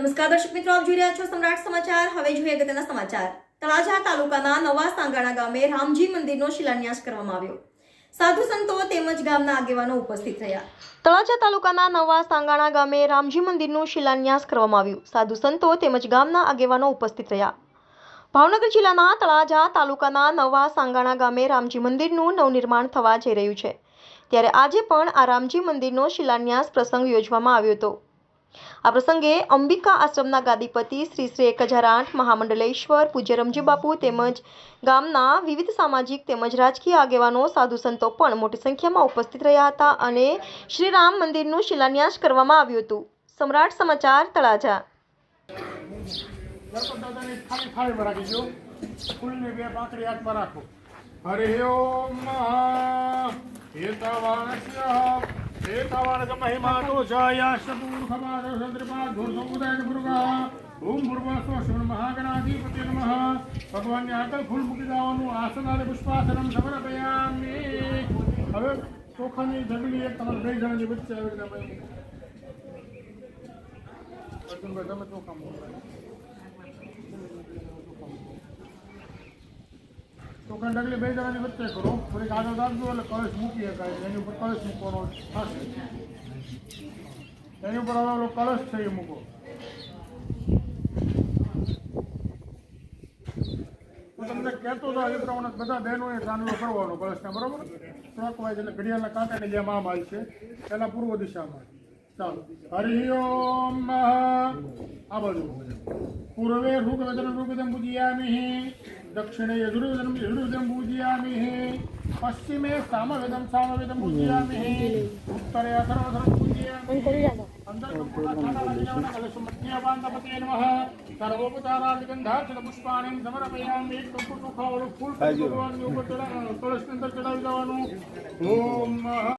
નમસ્કાર દર્શક મિત્રો, આપ જોઈ રહ્યા છો સમ્રાટ સમાચાર. હવે જોઈએ અગત્યના સમાચાર. તળાજા તાલુકાના નવા સાંગાણા ગામે રામજી મંદિરનો શિલાન્યાસ કરવામાં આવ્યો. સાધુ સંતો તેમજ ગામના આગેવાનો ઉપસ્થિત રહ્યા. તળાજા તાલુકાના નવા સાંગાણા ગામે રામજી મંદિરનું શિલાન્યાસ કરવામાં આવ્યું. સાધુ સંતો તેમજ ગામના આગેવાનો ઉપસ્થિત રહ્યા. ભાવનગર જિલ્લાના તળાજા તાલુકાના નવા સાંગાણા ગામે રામજી મંદિરનું નવનિર્માણ થવા જઈ રહ્યું છે. ત્યારે આજે પણ આ રામજી મંદિરનો શિલાન્યાસ પ્રસંગ યોજવામાં આવ્યો હતો. આ પ્રસંગે અંબિકા આશ્રમના ગાદીપતિ શ્રી શ્રી એક હજાર આઠ મહામંડલેશ્વર, પૂજ્ય રમજી બાપુ તેમજ ગામના વિવિધ સામાજિક તેમજ રાજકીય આગેવાનો, સાધુ સંતો પણ મોટી સંખ્યામાં ઉપસ્થિત રહ્યા હતા અને શ્રી રામ મંદિરનું શિલાન્યાસ કરવામાં આવ્યું હતું. સમ્રાટ સમાચાર તળાજા. ફૂલની બે પાંખડી હાથમાં ધુર્સો ઉદય ભૃગા ઓમ ભૂર્વસ્વ શિવ મહાગણાધિપતિ નમઃ ભગવાનને આગળ ફૂલ મૂકી દેવાનું આસન અને પુષ્પાસનમ સમર્પયામિ હવે ચોખાની ઢગલી એક તમારે બે જણાની વચ્ચે આવી રીતે તમે ચોખા મૂકો તો કંઈ ડગલી બે જણાની વચ્ચે કરો. થોડીક આગળ રાખજો એટલે કળશ મૂકી શકાય એની ઉપર કળશ મૂકવાનો એની ઉપર હવે કળશ છે એ મૂકો. તમને કહેતો હતો એ પ્રમાણે બધા બહેનોએ ચાંદલો કરવાનો કળશને બરોબર? ક્લોકવાઇઝ એટલે ઘડિયાળના કાંટાની જેમ આમ હાલશે પહેલાં પૂર્વ દિશામાં. ચાલો. હરિ ઓમ આ બાજુ. પૂર્વે ઋગ્વેદન ઋગ્વેદમ પૂજયામિ દક્ષિણે दक्षिणे यजुर्वेदम यजुर्वेदम पूजयामि पश्चिमे सामवेदम सामवेदम पूजयामि उत्तरे अथर्वधर्म पूजयामि अंतर्गुणाचाराधिगमनकलशुमध्यबान्धपते नमः सर्वोपचारादिगन्धार्चितपुष्पाणिं समर्पयामि कपुटुखौलु फूलपुष्पवान् उपचरण तुलसीन्दर चढाविदवानु ॐ